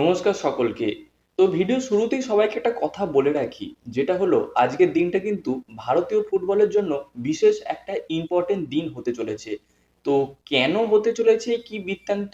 নমস্কার সকলকে। তো ভিডিও শুরুতেই সবাইকে একটা কথা বলে রাখি, যেটা হলো আজকের দিনটা কিন্তু ভারতীয় ফুটবলের জন্য বিশেষ একটা ইম্পর্টেন্ট দিন হতে চলেছে। তো কেন হতে চলেছে, কি বৃত্তান্ত,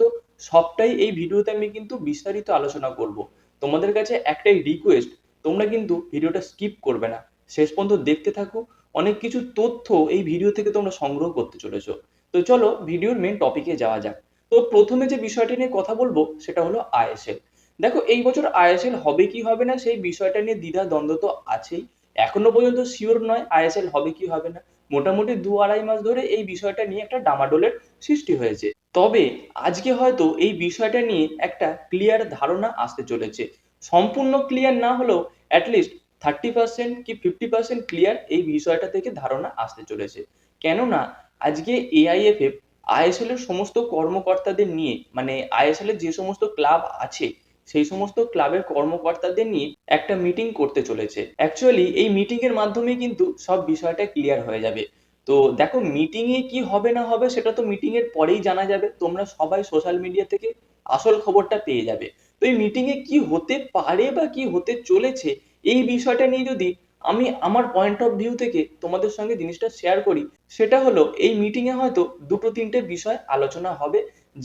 সবটাই এই ভিডিওতে আমি কিন্তু বিস্তারিত আলোচনা করব। তোমাদের কাছে একটাই রিকোয়েস্ট তোমরা কিন্তু ভিডিওটা স্কিপ করবে না। শেষ পর্যন্ত দেখতে থাকো, অনেক কিছু তথ্য এই ভিডিও থেকে তোমরা সংগ্রহ করতে চলেছো। তো চলো ভিডিওর মেন টপিকে যাওয়া যাক। তো প্রথমে যে বিষয়টি নিয়ে কথা বলব, সেটা হলো আইএসএল। দেখো, এই বছর আইএসএল হবে কি হবে না সেই বিষয়টা নিয়ে দ্বিধা, দ্বন্দ্ব তো আছেই। এখনও পর্যন্ত শিওর নয় আইএসএল হবে কি হবে না। মোটামুটি দু আড়াই মাস ধরে এই বিষয়টা নিয়ে একটা ডামাডোলের সৃষ্টি হয়েছে। তবে আজকে হয়তো এই বিষয়টা নিয়ে একটা ক্লিয়ার ধারণা আসতে চলেছে। সম্পূর্ণ ক্লিয়ার না হলেও অ্যাটলিস্ট থার্টি পার্সেন্ট কি ফিফটি পার্সেন্ট ক্লিয়ার এই বিষয়টা থেকে ধারণা আসতে চলেছে। কেননা আজকে এআইএফএফ আইএসএল এর সমস্ত কর্মকর্তাদের নিয়ে মানে আইএসএল এর যে সমস্ত ক্লাব আছে সেই সমস্ত ক্লাবের কর্মকর্তাদের নিয়ে একটা মিটিং করতে চলেছে। অ্যাকচুয়ালি এই মিটিং এর মাধ্যমে কিন্তু সব বিষয়টা ক্লিয়ার হয়ে যাবে। তো দেখো মিটিং এ কি হবে না হবে সেটা তো মিটিং এর পরেই জানা যাবে। তোমরা সবাই সোশ্যাল মিডিয়া থেকে আসল খবরটা পেয়ে যাবে। তো এই মিটিং এ কি হতে পারে বা কি হতে চলেছে, এই বিষয়টা নিয়ে যদি আমি আমার পয়েন্ট অফ ভিউ থেকে তোমাদের সঙ্গে জিনিসটা শেয়ার করি, সেটা হলো, এই মিটিং এ হয়তো দুটো তিনটে বিষয় আলোচনা হবে,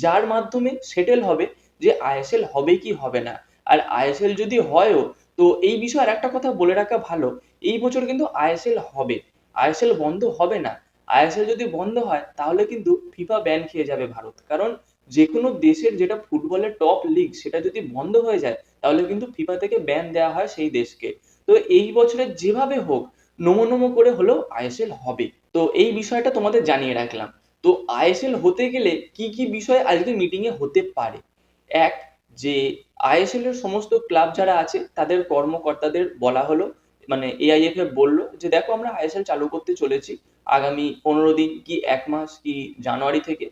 যার মাধ্যমে সেটেল হবে যে আইএসএল হবে কি হবে না? আর আইএসএল যদি হয়ও, তো এই বিষয়ে আর একটা কথা বলে রাখা ভালো। এই বছর কিন্তু আইএসএল হবে। আইএসএল বন্ধ হবে না। আইএসএল যদি বন্ধ হয়, তাহলে কিন্তু ফিফা ব্যান খেয়ে যাবে ভারত। কারণ যে কোনো দেশের যেটা ফুটবলের টপ লিগ সেটা যদি বন্ধ হয়ে যায়, তাহলে কিন্তু ফিফা থেকে ব্যান দেওয়া হয় সেই দেশকে। তো এই বছরের যেভাবে হোক, নমো নমো করে হলেও আইএসএল হবে। তো এই বিষয়টা তোমাদের জানিয়ে রাখলাম। তো আইএসএল হতে গেলে কি কি বিষয় আজকে মিটিং এ হতে পারে? এক, যে আইএসএল এর সমস্ত ক্লাব যারা আছে, তাদের কর্মকর্তাদের বলা হলো মানে এআইএফএফ বলল যে, দেখো, আমরা আইএসএল চালু করতে চলেছি। আগামী পনেরো দিন কি, এক মাস কি, জানুয়ারি থেকে।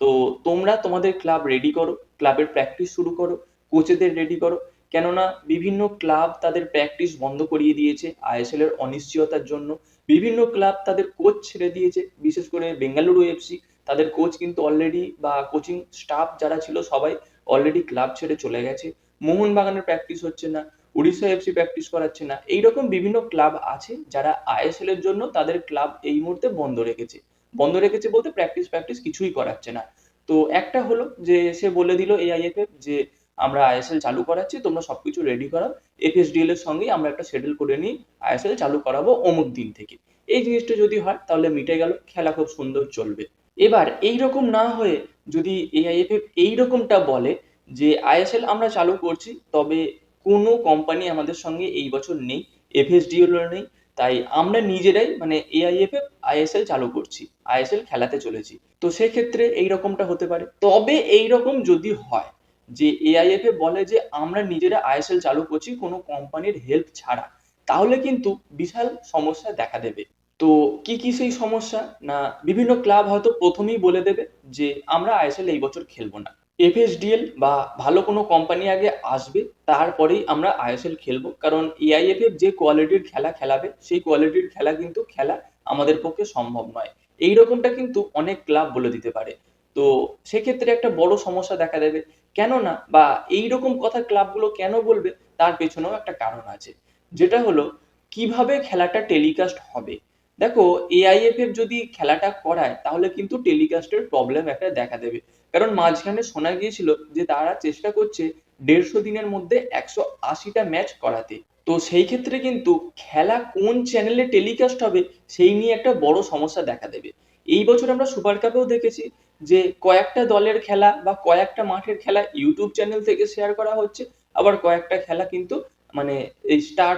তো তোমরা তোমাদের ক্লাব রেডি করো। ক্লাবের প্র্যাকটিস শুরু করো। কোচেদের রেডি করো। কেননা বিভিন্ন ক্লাব তাদের প্র্যাকটিস বন্ধ করিয়ে দিয়েছে আইএসএল এর অনিশ্চয়তার জন্য। বিভিন্ন ক্লাব তাদের কোচ ছেড়ে দিয়েছে। বিশেষ করে বেঙ্গালুরু এফসি তাদের কোচ কিন্তু অলরেডি বা কোচিং স্টাফ যারা ছিল সবাই অলরেডি ক্লাব ছেড়ে চলে গেছে। মোহনবাগানের প্র্যাকটিস হচ্ছে না, উড়িষ্যা এফসি প্র্যাকটিস করাচ্ছে না। এইরকম বিভিন্ন ক্লাব আছে যারা আইএসএল এর জন্য তাদের ক্লাব এই মুহূর্তে বন্ধ রেখেছে। বন্ধ রেখেছে বলতে প্র্যাকটিস প্র্যাকটিস কিছুই করাচ্ছে না। তো একটা হলো যে সে বলে দিল এআইএফএফ যে আমরা আইএসএল চালু করাচ্ছি, তোমরা সবকিছু রেডি করাও। এফএসডিএল এর সঙ্গেই আমরা একটা শিডিউল করে নিই আইএসএল চালু করাবো অমুক দিন থেকে। এই জিনিসটা যদি হয় তাহলে মিটে গেল, খেলা খুব সুন্দর চলবে। এবার এইরকম না হয়ে যদি এআইএফএফ এইরকমটা বলে যে আইএসএল আমরা চালু করছি, তবে কোনো কোম্পানি আমাদের সঙ্গে এই বছর নেই এফএসডিএল নেই। তাই আমরা নিজেরাই মানে এআইএফএফ আইএসএল চালু করছি আইএসএল খেলাতে চলেছি। তো সেক্ষেত্রে এই রকমটা হতে পারে। তবে এইরকম যদি হয় যে এআইএফএ বলে যে আমরা নিজেরা আইএসএল চালু করছি, কোনো কোম্পানির হেল্প ছাড়া, তাহলে কিন্তু বিশাল সমস্যা দেখা দেবে। তো কি কি সেই সমস্যা? না, বিভিন্ন ক্লাব হয়তো প্রথমেই বলে দেবে যে, আমরা আইএসএল এই বছর খেলব না। এফএসডিএল বা ভালো কোনো কোম্পানি আগে আসবে, তারপরেই আমরা আইএসএল খেলব। কারণ এআইএফএফ যে কোয়ালিটির খেলা খেলাবে, সেই কোয়ালিটির খেলা কিন্তু খেলা আমাদের পক্ষে সম্ভব নয়। এই রকমটা কিন্তু অনেক ক্লাব বলে দিতে পারে। তো সেক্ষেত্রে একটা বড় সমস্যা দেখা দেবে। কেননা বা এই রকম কথা ক্লাবগুলো কেন বলবে? তার পেছনেও একটা কারণ আছে। যেটা হলো, কীভাবে খেলাটা টেলিকাস্ট হবে? দেখো এআইএফএফ যদি খেলাটা করায়, তাহলে কিন্তু টেলিকাস্টের প্রবলেম একটা দেখা দেবে। কারণ মাঝখানে শোনা গিয়েছিল যে তারা চেষ্টা করছে দেড়শো দিনের মধ্যে একশো আশিটা ম্যাচ করাতে। তো সেই ক্ষেত্রে কিন্তু খেলা কোন চ্যানেলে টেলিকাস্ট হবে, সেই নিয়ে একটা বড় সমস্যা দেখা দেবে। এই বছর আমরা সুপার কাপেও দেখেছি যে কয়েকটা দলের খেলা বা কয়েকটা মাঠের খেলা ইউটিউব চ্যানেল থেকে শেয়ার করা হচ্ছে, আবার কয়েকটা খেলা কিন্তু মানে এই স্টার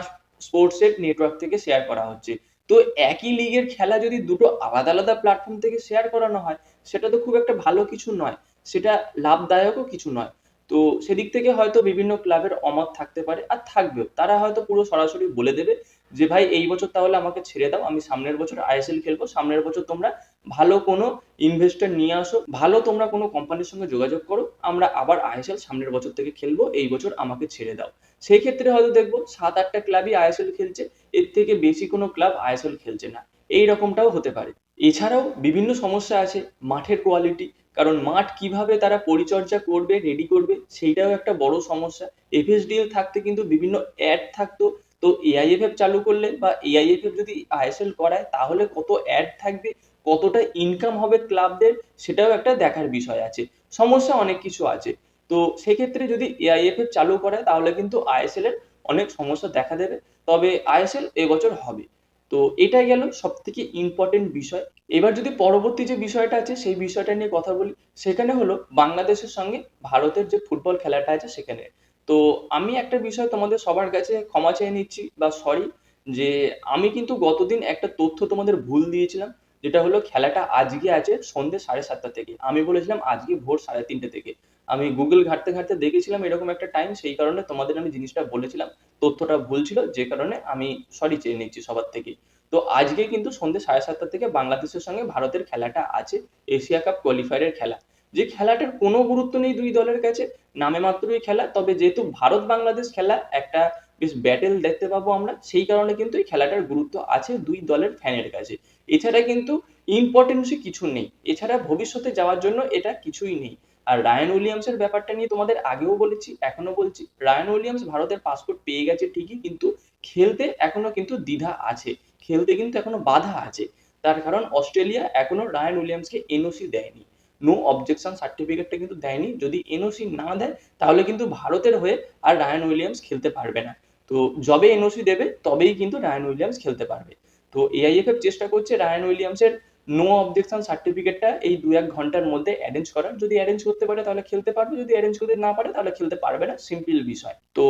স্পোর্টসের নেটওয়ার্ক থেকে শেয়ার করা হচ্ছে। তো একই লিগের খেলা যদি দুটো আলাদা আলাদা প্ল্যাটফর্ম থেকে শেয়ার করানো হয়, সেটা তো খুব একটা ভালো কিছু নয়। সেটা লাভদায়কও কিছু নয়। তো সেদিক থেকে হয়তো বিভিন্ন ক্লাবের অমত থাকতে পারে, আর থাকবেও। তারা হয়তো পুরো সরাসরি বলে দেবে যে ভাই, এই বছর তাহলে আমাকে ছেড়ে দাও, আমি সামনের বছর আইএসএল খেলব, সামনের বছর তোমরা ভালো কোনো ইনভেস্টর নিয়ে আসো, ভালো তোমরা কোনো কোম্পানির সঙ্গে যোগাযোগ করো, আমরা আবার আইএসএল সামনের বছর থেকে খেলব, এই বছর আমাকে ছেড়ে দাও। সেই ক্ষেত্রে হয়তো দেখব সাত আটটা ক্লাবই আইএসএল খেলছে, এর থেকে বেশি কোনো ক্লাব আইএসএল খেলছে না। এই রকমটাও হতে পারে। এছাড়াও বিভিন্ন সমস্যা আছে মাঠের কোয়ালিটি কারণ মাঠ কীভাবে তারা পরিচর্যা করবে রেডি করবে, সেইটাও একটা বড় সমস্যা। এফএসডিএল থাকতে কিন্তু বিভিন্ন অ্যাড থাকতো তো এআইএফএফ চালু করলে বা এআইএফএফ যদি আইএসএল করায়, তাহলে কত অ্যাড থাকবে, কতটা ইনকাম হবে ক্লাবদের সেটাও একটা দেখার বিষয় আছে। সমস্যা অনেক কিছু আছে। তো সেক্ষেত্রে যদি এআইএফএফ চালু করায়, তাহলে কিন্তু আইএসএল এর অনেক সমস্যা দেখা দেবে। তবে আইএসএল এবছর হবে। তো এটাই গেল সব থেকে ইম্পর্টেন্ট বিষয়। এবার যদি পরবর্তী যে বিষয়টা আছে, সেই বিষয়টা নিয়ে কথা বলি, সেখানে হলো বাংলাদেশের সঙ্গে ভারতের যে ফুটবল খেলাটা আছে, সেখানে। তো আমি একটা বিষয় তোমাদের সবার কাছে ক্ষমা চেয়ে নিচ্ছি, বা সরি যে আমি কিন্তু গতদিন একটা তথ্য তোমাদের ভুল দিয়েছিলাম, যেটা হলো খেলাটা আজকে আছে সন্ধ্যে সাড়ে সাতটা থেকে। আমি বলেছিলাম আজকে ভোর সাড়ে তিনটে থেকে। আমি গুগল ঘাঁটতে ঘাঁটতে দেখেছিলাম এরকম একটা টাইম সেই কারণে তোমাদের আমি জিনিসটা বলেছিলাম। তথ্যটা ভুল ছিল, যে কারণে আমি সরি চেয়ে নিচ্ছি সবার থেকে। তো আজকে কিন্তু সন্ধ্যে সাড়ে সাতটা থেকে বাংলাদেশের সঙ্গে ভারতের খেলাটা আছে, এশিয়া কাপ কোয়ালিফায়ারের খেলা। যে খেলাটার কোনো গুরুত্ব নেই দুই দলের কাছে, নামে মাত্রই খেলা, তবে যেহেতু ভারত বাংলাদেশ খেলা একটা বেশ ব্যাটেল দেখতে পাবো আমরা, সেই কারণে কিন্তু এই খেলাটার গুরুত্ব আছে দুই দলের ফ্যানের কাছে। এছাড়া কিন্তু ইম্পর্টেন্সই কিছু নেই। এছাড়া ভবিষ্যতে যাওয়ার জন্য এটা কিছুই নেই। আর রায়ান উইলিয়ামসের ব্যাপারটা নিয়ে তোমাদের আগেও বলেছি, এখনও বলছি রায়ান উইলিয়ামস ভারতের পাসপোর্ট পেয়ে গেছে ঠিকই, কিন্তু খেলতে এখনও কিন্তু দ্বিধা আছে। খেলতে কিন্তু এখনও বাধা আছে। তার কারণ অস্ট্রেলিয়া এখনও রায়ান উইলিয়ামসকে এনওসি দেয়নি। নো অবজেকশন সার্টিফিকেটটা কিন্তু দেয়নি। যদি এনওসি না দেয়, তাহলে কিন্তু ভারতের হয়ে আর রায়ান উইলিয়ামস খেলতে পারবে না। তো যবে এনওসি দেবে, তবেই কিন্তু রায়ান উইলিয়ামস খেলতে পারবে। তো এআইএফএফ চেষ্টা করছে রায়ান উইলিয়ামসের নো অবজেকশন সার্টিফিকেটটা এই দু এক ঘণ্টার মধ্যে অ্যারেঞ্জ করার। যদি অ্যারেঞ্জ করতে পারে, তাহলে খেলতে পারবে। যদি অ্যারেঞ্জ করতে না পারে, তাহলে খেলতে পারবে না। সিম্পল বিষয়। তো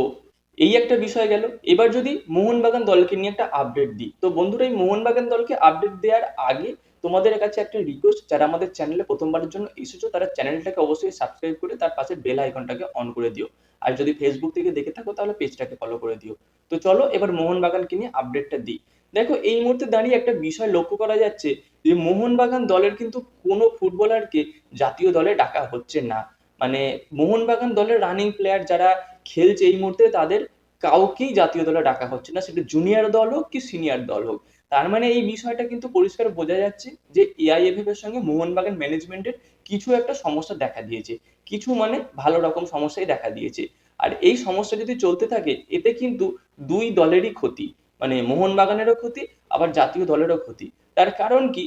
এই একটা বিষয় গেল। এবার যদি মোহনবাগান দলকে নিয়ে একটা আপডেট দিই। তো বন্ধুরা, এই মোহনবাগান দলকে আপডেট দেওয়ার আগে তোমাদের কাছে একটা রিকোয়েস্ট যারা আমাদের চ্যানেলে প্রথমবারের জন্য এসেছ, তারা চ্যানেলটাকে অবশ্যই সাবস্ক্রাইব করে তার পাশে বেল আইকনটাকে অন করে দিও। আর যদি ফেসবুক থেকে দেখে থাকো, তাহলে পেজটাকে ফলো করে দিও। তো চলো, এবার মোহনবাগানকে নিয়ে আপডেটটা দিই। দেখো, এই মুহূর্তে দাঁড়িয়ে একটা বিষয় লক্ষ্য করা যাচ্ছে যে, মোহনবাগান দলের কিন্তু কোনো ফুটবলারকে জাতীয় দলে ডাকা হচ্ছে না। মানে মোহনবাগান দলের রানিং প্লেয়ার যারা খেলছে এই মুহূর্তে, তাদের কাউকেই জাতীয় দলে ডাকা হচ্ছে না। সেটা জুনিয়র দল হোক কি সিনিয়র দল হোক। তার মানে এই বিষয়টা কিন্তু পরিষ্কার বোঝা যাচ্ছে যে এআইএফএফ এর সঙ্গে মোহনবাগান ম্যানেজমেন্টের কিছু একটা সমস্যা দেখা দিয়েছে। কিছু মানে ভালো রকম সমস্যাই দেখা দিয়েছে। আর এই সমস্যা যদি চলতে থাকে, এতে কিন্তু দুই দলেরই ক্ষতি। মানে মোহনবাগানেরও ক্ষতি, আবার জাতীয় দলেরও ক্ষতি। তার কারণ কি?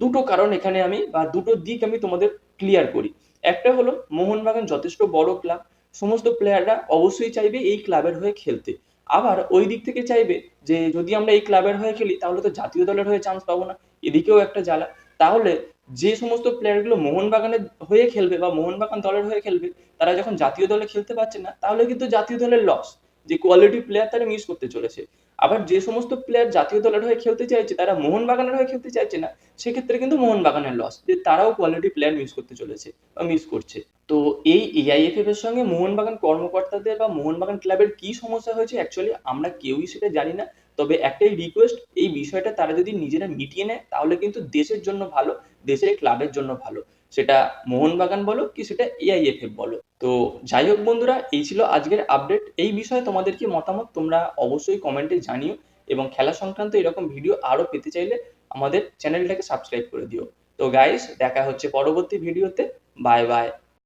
দুটো কারণ এখানে আমি বা দুটো দিক আমি তোমাদের ক্লিয়ার করি। একটা হলো, মোহনবাগান যথেষ্ট বড় ক্লাব সমস্ত প্লেয়াররা অবশ্যই চাইবে এই ক্লাবের হয়ে খেলতে। আবার ওই দিক থেকে চাইবে যে যদি আমরা এই ক্লাবের হয়ে খেলি, তাহলে তো জাতীয় দলের হয়ে চান্স পাবো না। এদিকেও একটা জ্বালা। তাহলে যে সমস্ত প্লেয়ারগুলো মোহনবাগানের হয়ে খেলবে বা মোহনবাগান দলের হয়ে খেলবে, তারা যখন জাতীয় দলে খেলতে পারছে না, তাহলে কিন্তু জাতীয় দলের লস যে কোয়ালিটি প্লেয়ার তারা মিস করতে চলেছে। আবার যে সমস্ত প্লেয়ার জাতীয় দলের হয়ে খেলতে চাইছে, তারা মোহনবাগানের হয়ে খেলতে চাইছে না, সেক্ষেত্রে কিন্তু মোহনবাগানের লস যে তারাও কোয়ালিটি প্লেয়ার মিস করতে চলেছে বা মিস করছে। তো এই এআইএফএফ এর সঙ্গে মোহনবাগান কর্মকর্তাদের বা মোহনবাগান ক্লাবের কি সমস্যা হয়েছে অ্যাকচুয়ালি আমরা কেউই সেটা জানি না। তবে একটাই রিকোয়েস্ট এই বিষয়টা তারা যদি নিজেরা মিটিয়ে নেয়, তাহলে কিন্তু দেশের জন্য ভালো, দেশের ক্লাবের জন্য ভালো। সেটা মোহনবাগান বলো কি সেটা এআইএফএফ বলো। তো যাই হোক বন্ধুরা, এই ছিল আজকের আপডেট এই বিষয়ে তোমাদের কি মতামত তোমরা অবশ্যই কমেন্টে জানিও এবং খেলা সংক্রান্ত এরকম ভিডিও আরও পেতে চাইলে আমাদের চ্যানেলটাকে সাবস্ক্রাইব করে দিও। তো গাইস দেখা হচ্ছে পরবর্তী ভিডিওতে বাই বাই